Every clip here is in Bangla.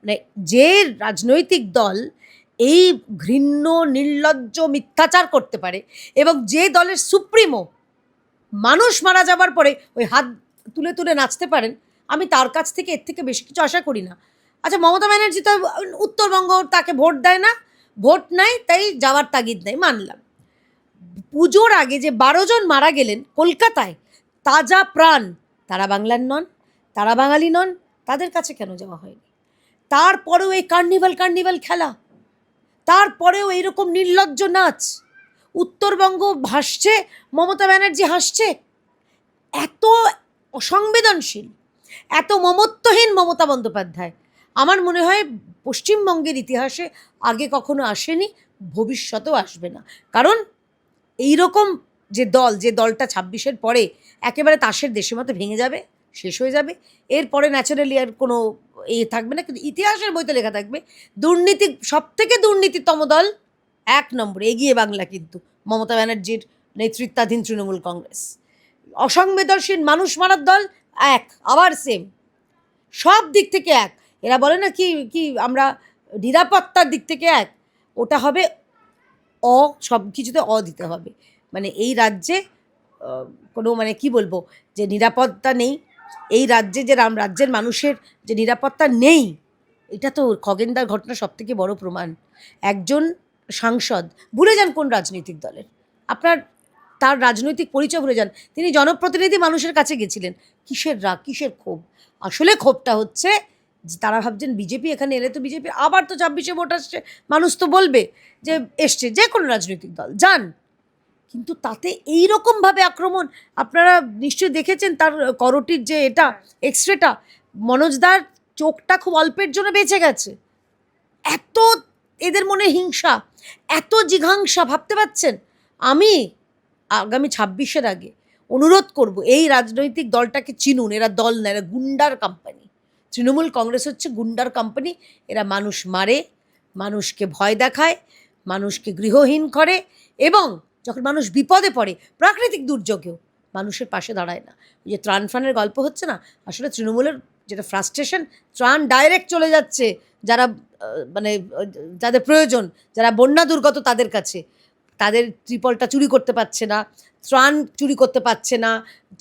মানে যে রাজনৈতিক দল এই ঘৃণ্য, নির্লজ্জ মিথ্যাচার করতে পারে এবং যে দলের সুপ্রিমো মানুষ মারা যাবার পরে ওই হাত তুলে তুলে নাচতে পারেন, আমি তার কাছ থেকে এর থেকে বেশি কিছু আশা করি না। আচ্ছা মমতা ব্যানার্জি তো উত্তরবঙ্গ তাকে ভোট দেয় না, ভোট নাই, তাই যাওয়ার তাগিদ নেই, মানলাম। পুজোর আগে যে বারো জন মারা গেলেন কলকাতায়, তাজা প্রাণ তারা বাংলার নন তারা বাঙালি নন, তাদের কাছে কেন যাওয়া হয়নি? তারপরেও এই কার্নিভাল কার্নিভাল খেলা। তারপরেও এইরকম নির্লজ্জ নাচ। উত্তরবঙ্গ ভাসছে, মমতা ব্যানার্জি হাসছে। এত অসংবেদনশীল, এত মমত্বহীন মমতা বন্দ্যোপাধ্যায়। আমার মনে হয় পশ্চিমবঙ্গের ইতিহাসে আগে কখনো আসেনি, ভবিষ্যতেও আসবে না। কারণ এই রকম যে দল, যে দলটা ছাব্বিশের পরে একেবারে তাসের দেশের মতো ভেঙে যাবে, শেষ হয়ে যাবে। এরপরে ন্যাচারালি আর কোনো এ থাকবে না, কিন্তু ইতিহাসের বইতে লেখা থাকবে, দুর্নীতি সব থেকে দুর্নীতিতম দল এক নম্বরে, এগিয়ে বাংলা কিন্তু, মমতা ব্যানার্জির নেতৃত্বাধীন তৃণমূল কংগ্রেস। অসংবেদনশীল মানুষ মারার দল এক, আবার সেম সব দিক থেকে এক। এরা বলে না কি কি আমরা নিরাপত্তার দিক থেকে এক, ওটা হবে অ, সব কিছুতে অ দিতে হবে। মানে এই রাজ্যে কোনো মানে কি বলব, যে নিরাপত্তা নেই এই রাজ্যে যে রাম, রাজ্যের মানুষের যে নিরাপত্তা নেই, এটা তো খগেনদার ঘটনা সব থেকে বড় প্রমাণ। একজন সাংসদ, ভুলে যান কোন রাজনৈতিক দলের। আপনার তার রাজনৈতিক পরিচয় ভুলে যান। তিনি জনপ্রতিনিধি মানুষের কাছে গেছিলেন। কিসের রাগ, কিসের ক্ষোভ? আসলে ক্ষোভটা হচ্ছে যে তারা ভাবছেন বিজেপি এখানে এলে তো বিজেপি আবার তো ছাব্বিশে ভোট আসছে। মানুষ তো বলবে যে এসছে যে কোনো রাজনৈতিক দল, যান। কিন্তু তাতে এই রকমভাবে আক্রমণ আপনারা নিশ্চয়ই দেখেছেন তার করটির যে এটা এক্সরেটা মনোজদার চোখটা খুব অল্পের জন্য বেঁচে গেছে। এত এদের মনে হিংসা এত জিঘাংসা ভাবতে পারছেন? আমি আগামী ছাব্বিশের আগে অনুরোধ করব এই রাজনৈতিক দলটাকে চিনুন এরা দল না এরা গুন্ডার কোম্পানি তৃণমূল কংগ্রেস হচ্ছে গুন্ডার কোম্পানি এরা মানুষ মারে মানুষকে ভয় দেখায় মানুষকে গৃহহীন করে এবং যখন মানুষ বিপদে পড়ে, প্রাকৃতিক দুর্যোগেও মানুষের পাশে দাঁড়ায় না। যে ত্রাণ ফানের গল্প হচ্ছে না? আসলে তৃণমূলের যেটা ফ্রাস্ট্রেশন ত্রাণ ডাইরেক্ট চলে যাচ্ছে যারা মানে যাদের প্রয়োজন, যারা বন্যা দুর্গত তাদের কাছে। তাদের ত্রিপলটা চুরি করতে পারছে না, ত্রাণ চুরি করতে পারছে না,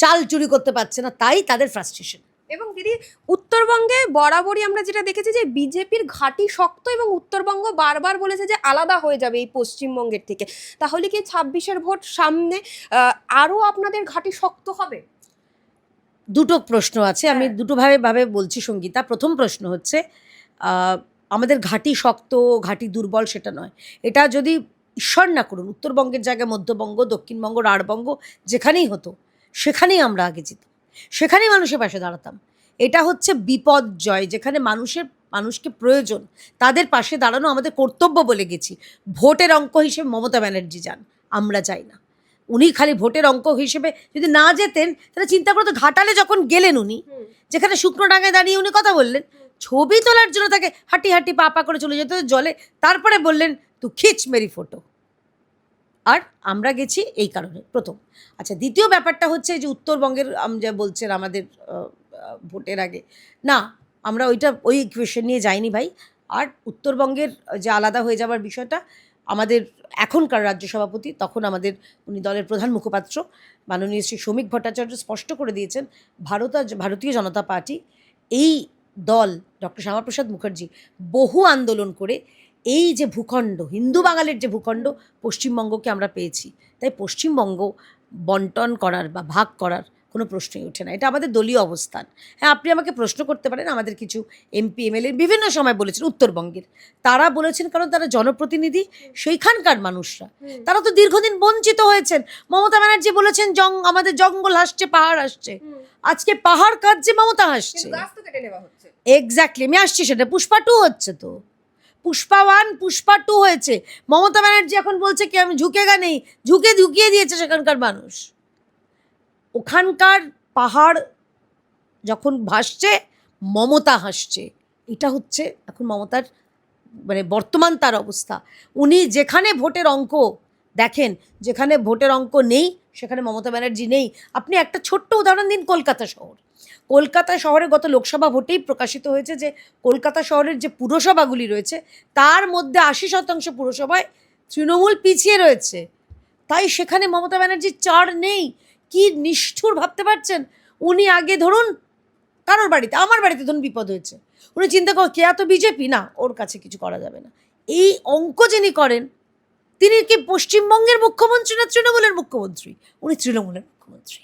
চাল চুরি করতে পারছে না, তাই তাদের ফ্রাস্ট্রেশন এবং দিদি উত্তরবঙ্গে বরাবরই আমরা যেটা দেখেছি যে বিজেপির ঘাঁটি শক্ত এবং উত্তরবঙ্গ বারবার বলেছে যে আলাদা হয়ে যাবে এই পশ্চিমবঙ্গের থেকে। তাহলে কি ছাব্বিশের ভোট সামনে আরও আপনাদের ঘাঁটি শক্ত হবে? দুটো প্রশ্ন আছে আমি হ্যাঁ। দুটো ভাবে ভাবে বলছি সঙ্গীতা। প্রথম প্রশ্ন হচ্ছে আমাদের ঘাঁটি শক্ত ঘাঁটি দুর্বল সেটা নয়। এটা যদি ঈশ্বর না করুন উত্তরবঙ্গের জায়গায় মধ্যবঙ্গ দক্ষিণবঙ্গ রাঢ়বঙ্গ যেখানেই হতো সেখানেই আমরা আগে যেতাম সেখানেই মানুষের পাশে দাঁড়াতাম। এটা হচ্ছে বিপর্যয় যেখানে মানুষের মানুষকে প্রয়োজন তাদের পাশে দাঁড়ানো আমাদের কর্তব্য বলে গেছি। ভোটের অঙ্ক হিসেবে মমতা ব্যানার্জি যান আমরা যাই না। উনি খালি ভোটের অঙ্ক হিসেবে যদি না যেতেন তাহলে চিন্তা করতো ঘাটালে যখন গেলেন উনি যেখানে শুকনো ডাঙায় দাঁড়িয়ে উনি কথা বললেন ছবি তোলার জন্য তাকে হাঁটি হাঁটি পা পা করে চলে যেতে জলে তারপরে বললেন তু খিচ মেরি ফটো। আর আমরা গেছি এই কারণে, প্রথম। আচ্ছা দ্বিতীয় ব্যাপারটা হচ্ছে যে উত্তরবঙ্গের যা বলছেন আমাদের ভোটের আগে, না, আমরা ওইটা, ওই ইকুয়েশন নিয়ে যাইনি ভাই। আর উত্তরবঙ্গের যে আলাদা হয়ে যাওয়ার বিষয়টা, আমাদের এখনকার রাজ্য সভাপতি, তখন আমাদের উনি দলের প্রধান মুখপাত্র, মাননীয় শ্রী শ্রমিক ভট্টাচার্য স্পষ্ট করে দিয়েছেন, ভারত ভারতীয় জনতা পার্টি, এই দল, ডক্টর শ্যামাপ্রসাদ মুখার্জি, বহু আন্দোলন করে এই যে ভূখণ্ড হিন্দু বাঙালির যে ভূখণ্ড পশ্চিমবঙ্গকে আমরা পেয়েছি। তাই পশ্চিমবঙ্গ বন্টন করার বা ভাগ করার কোনো প্রশ্নই ওঠে না। এটা আমাদের দলীয় অবস্থান। হ্যাঁ আপনি আমাকে প্রশ্ন করতে পারেন আমাদের কিছু এমপি এমএলএ বিভিন্ন সময় বলেছেন উত্তরবঙ্গের। তারা বলেছেন কারণ তারা জনপ্রতিনিধি সেইখানকার মানুষরা। তারা তো দীর্ঘদিন বঞ্চিত হয়েছেন। মমতা ব্যানার্জি বলেছেন জং আমাদের জঙ্গল হাসছে পাহাড় আসছে। আজকে পাহাড় কাটছে মমতা হাসছে। এক্স্যাক্টলি আমি আসছি সেটা পুষ্পা টু হচ্ছে তো। পুষ্পা ওয়ান, পুষ্পা টু হয়েছে। মমতা ব্যানার্জি এখন বলছে কি, আমি ঝুঁকে ঝুঁকেগা নেই, ঝুঁকে ঝুঁকিয়ে দিয়েছে সেখানকার মানুষ। ওখানকার পাহাড় যখন ভাসছে, মমতা হাসছে। এটা হচ্ছে এখন মমতার মানে বর্তমান তার অবস্থা। উনি যেখানে ভোটের অঙ্ক দেখেন, যেখানে ভোটের অঙ্ক নেই, সেখানে মমতা ব্যানার্জি নেই। আপনি একটা ছোট্ট উদাহরণ দিন কলকাতা শহর। কলকাতা শহরে গত লোকসভা ভোটেই প্রকাশিত হয়েছে যে কলকাতা শহরের যে পুরসভাগুলি রয়েছে, তার মধ্যে আশি শতাংশ পুরসভায় তৃণমূল পিছিয়ে রয়েছে। তাই সেখানে মমতা ব্যানার্জির চার নেই। কি নিষ্ঠুর ভাবতে পারছেন? উনি আগে ধরুন, কারোর বাড়িতে, আমার বাড়িতে ধরুন বিপদ হয়েছে। উনি চিন্তা কর, কে এত বিজেপি? না, ওর কাছে কিছু করা যাবে না। এই অঙ্ক যিনি করেন, তিনি কি পশ্চিমবঙ্গের মুখ্যমন্ত্রী না তৃণমূলের মুখ্যমন্ত্রী? উনি তৃণমূলের মুখ্যমন্ত্রী।